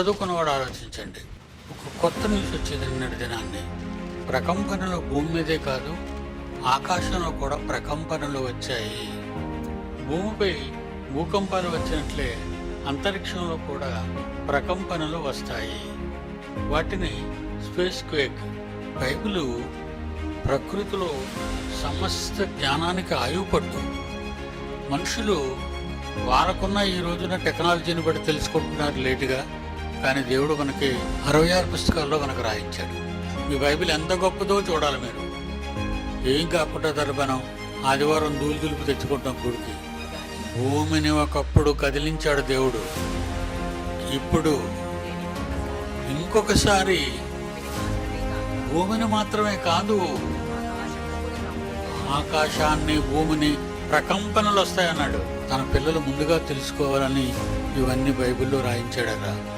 చదువుకున్నవాడు ఆలోచించండి. ఒక కొత్త న్యూస్ వచ్చేది నిన్నటి దినాన్ని. ప్రకంపనలు భూమి మీదే కాదు ఆకాశంలో కూడా ప్రకంపనలు వచ్చాయి. భూమిపై భూకంపాలు వచ్చినట్లే అంతరిక్షంలో కూడా ప్రకంపనలు వస్తాయి. వాటిని స్పేస్ క్వేక్ బైబిలు ప్రకృతిలో సమస్త జ్ఞానానికి ఆయుపట్టు మనుషులు వారకున్న ఈ రోజున టెక్నాలజీని బట్టి తెలుసుకుంటున్నారు లేటుగా. కానీ దేవుడు మనకి అరవై ఆరు పుస్తకాల్లో మనకు రాయించాడు. మీ బైబిల్ ఎంత గొప్పదో చూడాలి మీరు. ఏం కాకుండా దర్బనం ఆదివారం దూలు దులుపు తెచ్చుకుంటాం గుడికి. భూమిని ఒకప్పుడు కదిలించాడు దేవుడు. ఇప్పుడు ఇంకొకసారి భూమిని మాత్రమే కాదు ఆకాశాన్ని భూమిని ప్రకంపనలు వస్తాయన్నాడు. తన పిల్లలు ముందుగా తెలుసుకోవాలని ఇవన్నీ బైబిల్లో రాయించాడరా